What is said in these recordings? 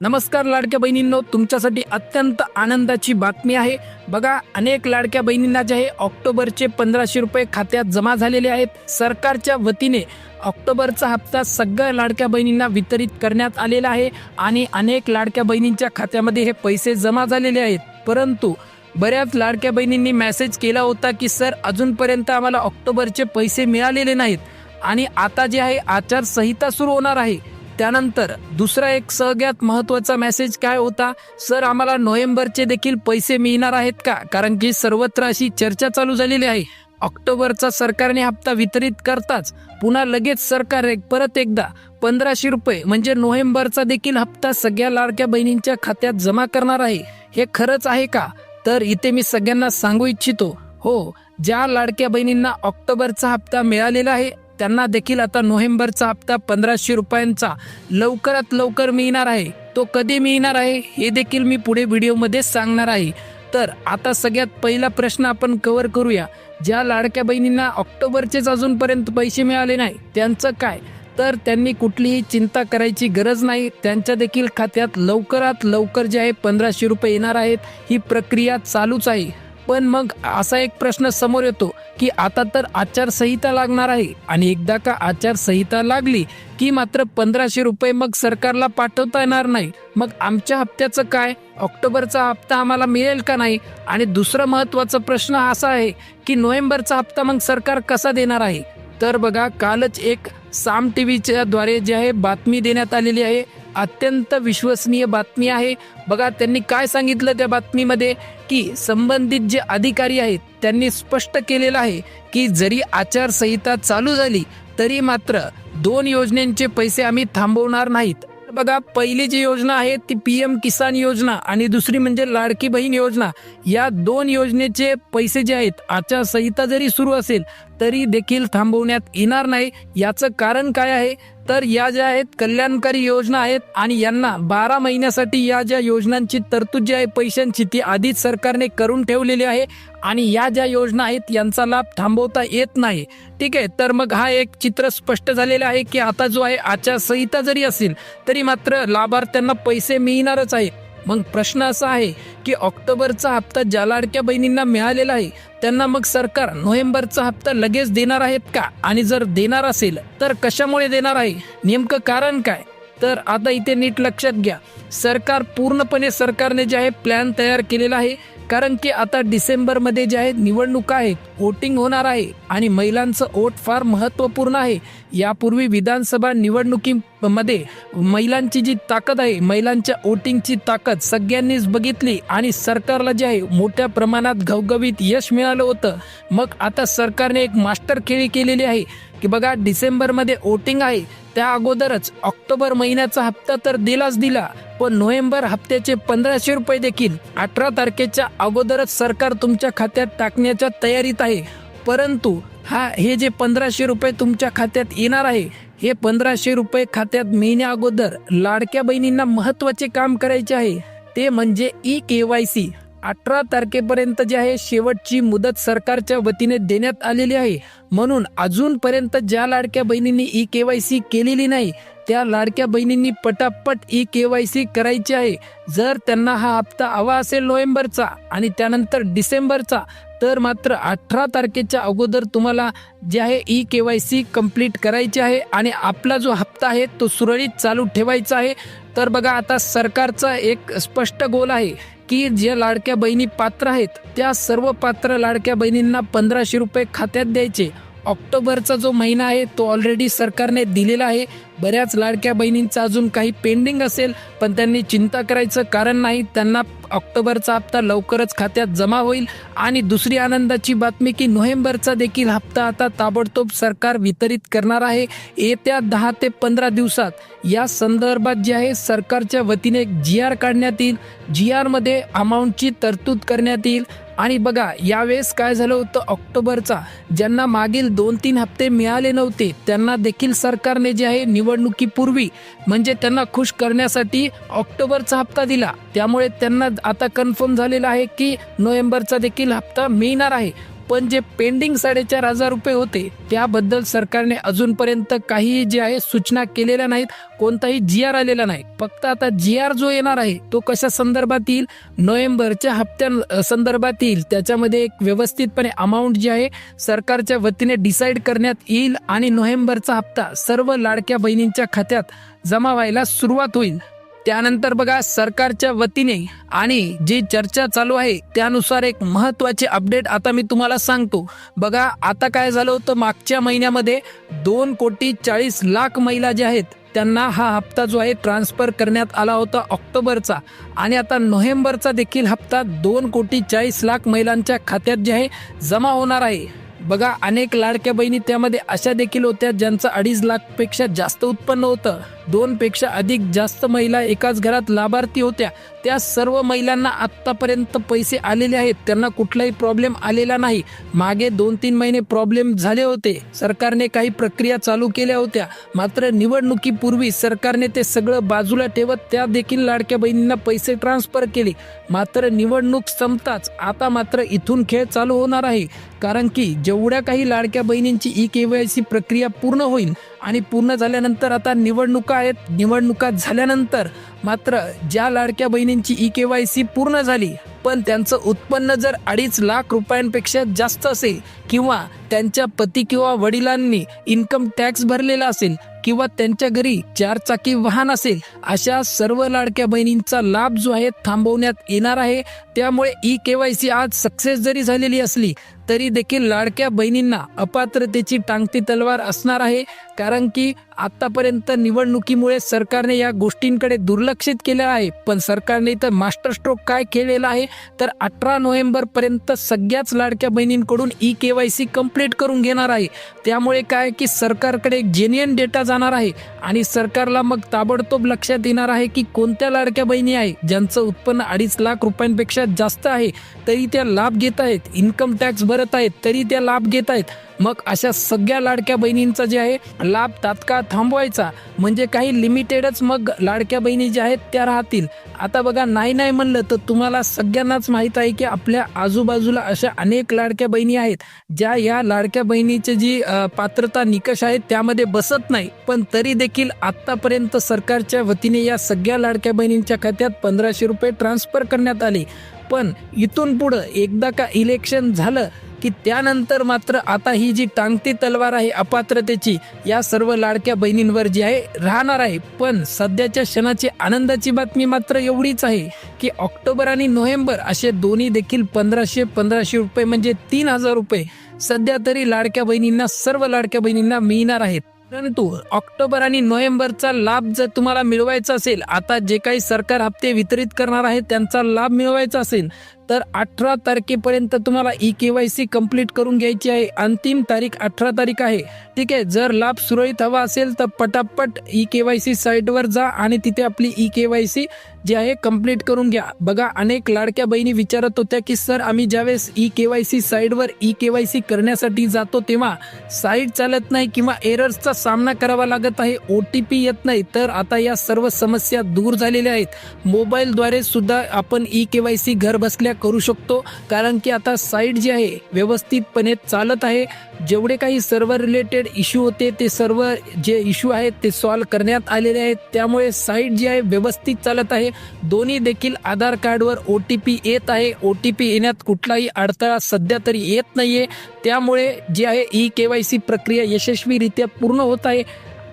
नमस्कार लाडक्या बहिणींनो तुमच्यासाठी अत्यंत आनंदाची बातमी आहे. बघा अनेक लाडक्या बहिणींना जे आहे ऑक्टोबरचे पंधराशे रुपये खात्यात जमा झालेले आहेत. सरकारच्या वतीने ऑक्टोबरचा हप्ता सगळ्या लाडक्या बहिणींना वितरित करण्यात आलेला आहे आणि अनेक लाडक्या बहिणींच्या खात्यामध्ये हे पैसे जमा झालेले आहेत. परंतु बऱ्याच लाडक्या बहिणींनी मेसेज केला होता की सर अजूनपर्यंत आम्हाला ऑक्टोबरचे पैसे मिळालेले नाहीत आणि आता जे आहे आचारसंहिता सुरू होणार आहे. त्यानंतर दुसरा एक सगळ्यात महत्त्वाचा मेसेज काय होता? सर आम्हाला नोव्हेंबरचे देखील पैसे मिळणार आहेत का? कारण की सर्वत्र अशी चर्चा चालू झालेली आहे. ऑक्टोबरचा सरकारने हप्ता वितरित करताच पुन्हा लगेच सरकार एक परत एकदा पंधराशे रुपये म्हणजे नोव्हेंबरचा देखील हप्ता सगळ्या लाडक्या बहिणींच्या खात्यात जमा करणार आहे. हे खरंच आहे का? तर इथे मी सगळ्यांना सांगू इच्छितो. हो ज्या लाडक्या बहिणींना ऑक्टोबरचा हप्ता मिळालेला आहे त्यांना देखील आता नोव्हेंबरचा हप्ता पंधराशे रुपयांचा लवकरात लवकर मिळणार आहे. तो कधी मिळणार आहे हे देखील मी पुढे व्हिडिओमध्ये सांगणार आहे. तर आता सगळ्यात पहिला प्रश्न आपण कव्हर करूया. ज्या लाडक्या बहिणींना ऑक्टोबरचेच अजूनपर्यंत पैसे मिळाले नाही त्यांचं काय? तर त्यांनी कुठलीही चिंता करायची गरज नाही. त्यांच्या देखील खात्यात लवकरात लवकर जे आहे पंधराशे रुपये येणार आहेत ही प्रक्रिया चालूच आहे. पण मग असा एक प्रश्न समोर येतो की आता तर आचारसंहिता लागणार आहे आणि एकदा का आचारसंहिता लागली की मात्र पंधराशे रुपये मग सरकारला पाठवता येणार नाही. मग आमच्या हप्त्याचं काय? ऑक्टोबरचा हप्ता आम्हाला मिळेल का नाही? आणि दुसरा महत्त्वाचा प्रश्न असा आहे की नोव्हेंबरचा हप्ता मग सरकार कसा देणार आहे? तर बघा कालच एक साम टी व्हीच्या द्वारे जे आहे बातमी देण्यात आलेली आहे. अत्यंत विश्वसनीय बातमी आहे. बघा त्यांनी काय सांगितलं त्या बातमीमध्ये? की संबंधित जे अधिकारी आहेत त्यांनी स्पष्ट केलेलं आहे की जरी आचारसंहिता चालू झाली तरी मात्र दोन योजनेचे पैसे आम्ही थांबवणार नाहीत. बघा पहिली जी योजना आहे ती पी एम किसान योजना आणि दुसरी म्हणजे लाडकी बहीण योजना. या दोन योजनेचे पैसे जे आहेत आचारसंहिता जरी सुरू असेल तरी देखील थांबवण्यात येणार नाही. याचं कारण काय आहे? तर या ज्या आहेत कल्याणकारी योजना आहेत आणि यांना बारा महिन्यासाठी या ज्या योजनांची तरतूद जी आहे पैशांची ती आधीच सरकारने करून ठेवलेली आहे आणि या ज्या योजना आहेत यांचा लाभ थांबवता येत नाही. ठीक आहे तर मग हा एक चित्र स्पष्ट झालेलं आहे की आता जो आहे आचारसंहिता जरी असेल तरी मात्र लाभार्थ्यांना पैसे मिळणारच आहे. मग प्रश्न असा आहे की ऑक्टोबरचा हप्ता ज्या लाडक्या बहिणींना मिळालेला आहे त्यांना मग सरकार नोव्हेंबरचा हप्ता लगेच देणार आहेत का? आणि जर देणार असेल तर कशामुळे देणार आहे? नेमकं कारण काय? तर आता इथे नीट लक्षात घ्या. सरकार पूर्णपणे सरकारने जे आहे प्लॅन तयार केलेला आहे. कारण की आता डिसेंबरमध्ये जे आहे निवडणुका आहेत वोटिंग होणार आहे आणि महिलांचं वोट फार महत्त्वपूर्ण आहे. यापूर्वी विधानसभा निवडणुकी मध्ये महिलांची जी ताकद आहे महिलांच्या वोटिंगची ताकद सगळ्यांनीच बघितली आणि सरकारला जे आहे मोठ्या प्रमाणात घवघवीत यश मिळालं होतं. मग आता सरकारने एक मास्टर खेळी केलेली आहे की बघा डिसेंबरमध्ये वोटिंग आहे. त्या अगोदरच ऑक्टोबर महिन्याचा हप्ता तर दिलाच दिला पण नोव्हेंबर हप्त्याचे पंधराशे रुपये देखील अठरा तारखेच्या अगोदरच सरकार तुमच्या खात्यात टाकण्याच्या तयारीत आहे. परंतु हा हे जे पंधराशे रुपये तुमच्या खात्यात येणार आहे हे पंधराशे रुपये खात्यात मिळण्या अगोदर लाडक्या बहिणींना महत्त्वाचे काम करायचे आहे. ते म्हणजे ई के वाय सी अठरा तारखेपर्यंत जे आहे शेवटची मुदत सरकारच्या वतीने देण्यात आलेली आहे. म्हणून अजूनपर्यंत ज्या लाडक्या बहिणींनी ई के वाय सी केलेली नाही त्या लाडक्या बहिणींनी पटापट ई के वाय सी करायची आहे. जर त्यांना हा हप्ता हवा असेल नोव्हेंबरचा आणि त्यानंतर डिसेंबरचा तर मात्र अठरा तारखेच्या अगोदर तुम्हाला जे आहे E K Y C complete करायची आहे आणि आपला जो हप्ता आहे तो सुरळीत चालू ठेवायचा आहे. तर बघा आता सरकारचा एक स्पष्ट गोल आहे की ज्या लाडक्या बहिणी पात्र आहेत त्या सर्व पात्र लाडक्या बहिणींना पंधराशे रुपये खात्यात द्यायचे. ऑक्टोबरचा जो महिना आहे तो ऑलरेडी सरकारने दिलेला आहे. बऱ्याच लाडक्या बहिणींचा अजून काही पेंडिंग असेल पण त्यांनी चिंता करायचं कारण नाही. त्यांना ऑक्टोबरचा हप्ता लवकरच खात्यात जमा होईल. आणि दुसरी आनंदाची बातमी की नोव्हेंबरचा देखील हप्ता आता ताबडतोब सरकार वितरित करणार आहे. येत्या दहा ते पंधरा दिवसात या संदर्भात जे आहे सरकारच्या वतीने एक जी आर काढण्यात येईल. जी आरमध्ये अमाऊंटची तरतूद करण्यात येईल. आणि बघा यावेळेस काय झालं होतं ऑक्टोबरचा? ज्यांना मागील दोन तीन हप्ते मिळाले नव्हते त्यांना देखील सरकारने जे आहे निवडणुकीपूर्वी म्हणजे त्यांना खुश करण्यासाठी ऑक्टोबरचा हप्ता दिला. त्यामुळे त्यांना आता कन्फर्म झालेलं आहे की नोव्हेंबरचा देखील हप्ता मिळणार आहे. पण जे पेंडिंग साडेचार हजार रुपये होते त्याबद्दल सरकारने अजूनपर्यंत काही जे आहे सूचना केलेल्या नाहीत कोणताही जी आर आलेला नाही. फक्त आता जी आर जो येणार आहे तो कशा संदर्भात येईल? नोव्हेंबरच्या हप्त्या संदर्भात येईल. त्याच्यामध्ये एक व्यवस्थितपणे अमाऊंट जी आहे सरकारच्या वतीने डिसाईड करण्यात येईल आणि नोव्हेंबरचा हप्ता सर्व लाडक्या बहिणींच्या खात्यात जमा व्हायला सुरुवात होईल. त्यानंतर बघा सरकारच्या वतीने आणि जी चर्चा चालू आहे त्यानुसार एक महत्त्वाचे अपडेट आता मी तुम्हाला सांगतो. बघा आता काय झालं होतं मागच्या महिन्यामध्ये दोन कोटी चाळीस लाख महिला ज्या आहेत त्यांना हा हप्ता जो आहे ट्रान्सफर करण्यात आला होता ऑक्टोबरचा. आणि आता नोव्हेंबरचा देखील हप्ता दोन कोटी चाळीस लाख महिलांच्या खात्यात जे आहे जमा होणार आहे. बघा अनेक लाडक्या बहिणी त्यामध्ये अशा देखील होत्या ज्यांचं अडीच लाखपेक्षा जास्त उत्पन्न होतं. दोन पेक्षा अधिक जास्त महिला एकाच घरात लाभार्थी होत्या. त्या सर्व महिलांना आत्तापर्यंत पैसे आलेले आहेत. त्यांना कुठलाही प्रॉब्लेम आलेला नाही. मागे दोन तीन महिने प्रॉब्लेम झाले होते. सरकारने काही प्रक्रिया चालू केल्या होत्या. मात्र निवडणुकीपूर्वी सरकारने ते सगळं बाजूला ठेवत त्या देखील लाडक्या बहिणींना पैसे ट्रान्सफर केले. मात्र निवडणूक संपताच आता मात्र इथून खेळ चालू होणार आहे. कारण की जेवढ्या काही लाडक्या बहिणींची ई के वाय सी प्रक्रिया पूर्ण होईल आणि पूर्ण झाल्यानंतर आता निवडणुका आहेत. निवडणुका झाल्यानंतर मात्र ज्या लाडक्या बहिणींची ई के वाय सी पूर्ण झाली पण त्यांचं उत्पन्न जर अडीच लाख रुपयांपेक्षा जास्त असेल किंवा त्यांच्या पती किंवा वडिलांनी इन्कम टॅक्स भरलेला असेल किंवा त्यांच्या घरी चार चाकी वाहन असेल अशा सर्व लाडक्या बहिणींचा लाभ जो आहे थांबवण्यात येणार आहे. त्यामुळे ई के वाय सी आज सक्सेस जरी झालेली असली तरी देखील लाडक्या बहिणींना अपात्रतेची टांगती तलवार असणार आहे. कारण की आतापर्यंत निवडणुकीमुळे सरकारने या गोष्टींकडे दुर्लक्षित केलं आहे. पण सरकारने इथं मास्टर स्ट्रोक काय केलेला आहे? तर अठरा नोव्हेंबरपर्यंत सगळ्याच लाडक्या बहिणींकडून E K Y C complete करून घेणार आहे. त्यामुळे काय की सरकारकडे एक जेन्युअन डेटा जाणार आहे. आणि सरकारला मग ताबडतोब लक्षात येणार आहे की कोणत्या लाडक्या बहिणी आहे? ज्यांचं उत्पन्न अडीच लाख रुपयांपेक्षा जास्त आहे. तरी त्या लाभ घेत आहेत. इन्कम टॅक्स भर भरत आहेत तरी त्या लाभ घेत आहेत. मग अशा सगळ्या लाडक्या बहिणींचा जे आहे लाभ तात्काळ थांबवायचा. म्हणजे काही लिमिटेडच मग लाडक्या बहिणी ज्या आहेत त्या राहतील. आता बघा नाही नाही म्हणलं तर तुम्हाला सगळ्यांनाच माहीत आहे की आपल्या आजूबाजूला अशा अनेक लाडक्या बहिणी आहेत ज्या या लाडक्या बहिणीचे जी पात्रता निकष आहेत त्यामध्ये बसत नाही. पण तरी देखील आत्तापर्यंत सरकारच्या वतीने या सगळ्या लाडक्या बहिणींच्या खात्यात पंधराशे रुपये ट्रान्सफर करण्यात आले. पण इथून पुढं एकदा का इलेक्शन झालं की त्यानंतर मात्र आता ही जी टांगती तलवार आहे अपात्रतेची या सर्व लाडक्या बहिणींवर जी आहे राहणार आहे. पण सध्याच्या क्षणाची आनंदाची बातमी मात्र एवढीच आहे की ऑक्टोबर आणि नोव्हेंबर असे दोन्ही देखील पंधराशे पंधराशे रुपये म्हणजे तीन हजार रुपये सध्या तरी लाडक्या बहिणींना सर्व लाडक्या बहिणींना मिळणार आहेत. परंतु ऑक्टोबर आणि नोव्हेंबरचा लाभ जर तुम्हाला मिळवायचा असेल आता जे काही सरकार हप्ते वितरित करणार आहे त्यांचा लाभ मिळवायचा असेल तर अठरा तारखेपर्यंत तुम्हाला E K Y C complete करून घ्यायची आहे. अंतिम तारीख अठरा तारीख आहे. ठीक आहे जर लाभ सुरळीत हवा असेल तर पटापट ई के वाय सी साईटवर जा आणि तिथे आपली ई के वाय सी जी आहे कंप्लीट करून घ्या. बघा अनेक लाडक्या बहिणी विचारत होत्या की सर आम्ही ज्यावेळेस ई के वाय सी साईटवर ई के वाय सी करण्यासाठी जातो तेव्हा साईट चालत नाही किंवा एरर्सचा सामना करावा लागत आहे ओ टी पी येत नाही. तर आता या सर्व समस्या दूर झालेल्या आहेत. मोबाईलद्वारे सुद्धा आपण ई के वाय सी घर बसल्या करू शकतो कारण की आता साईट जी आहे व्यवस्थितपणे चालत आहे. जेवढे काही सर्व्हर रिलेटेड इश्यू होते ते सर्व जे इश्यू आहेत ते सॉल्व्ह करण्यात आलेले आहेत. त्यामुळे साईट जी आहे व्यवस्थित चालत आहे. दोन्ही देखील आधार कार्डवर ओ टी पी येत आहे. ओ टी पी येण्यात कुठलाही अडथळा सध्या तरी येत नाहीये. त्यामुळे जे आहे ई के वाय सी प्रक्रिया यशस्वीरित्या पूर्ण होत आहे.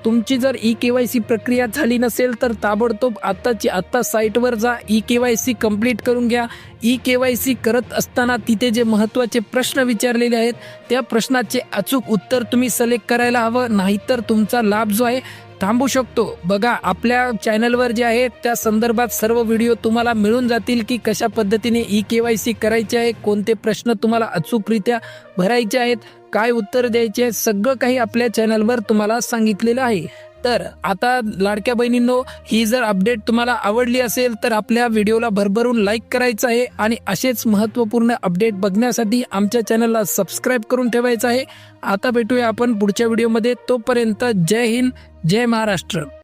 तुमची जर ई के वाय सी प्रक्रिया झाली नसेल तर ताबडतोब आत्ताची आत्ता साईटवर जा. E K Y C complete करून घ्या. ई के वाय सी करत असताना तिथे जे महत्त्वाचे प्रश्न विचारलेले आहेत त्या प्रश्नाचे अचूक उत्तर तुम्ही सिलेक्ट करायला हवं नाहीतर तुमचा लाभ जो आहे थांबू शकतो. बघा आपल्या चॅनलवर जे आहे त्या संदर्भात सर्व व्हिडिओ तुम्हाला मिळून जातील की कशा पद्धतीने ई के वाय सी करायचे आहे कोणते प्रश्न तुम्हाला अचूकरित्या भरायचे आहेत. काय उत्तर द्यायचे सगळं काही आपल्या चॅनलवर तुम्हाला सांगितलेलं आहे. तर आता लाडक्या बहिणींनो ही जर अपडेट तुम्हाला आवडली असेल तर आपल्या व्हिडिओला भरभरून लाईक करायचं आहे आणि असेच महत्त्वपूर्ण अपडेट बघण्यासाठी आमच्या चॅनलला सबस्क्राईब करून ठेवायचं आहे. आता भेटूया आपण पुढच्या व्हिडिओमध्ये तोपर्यंत जय हिंद जय महाराष्ट्र.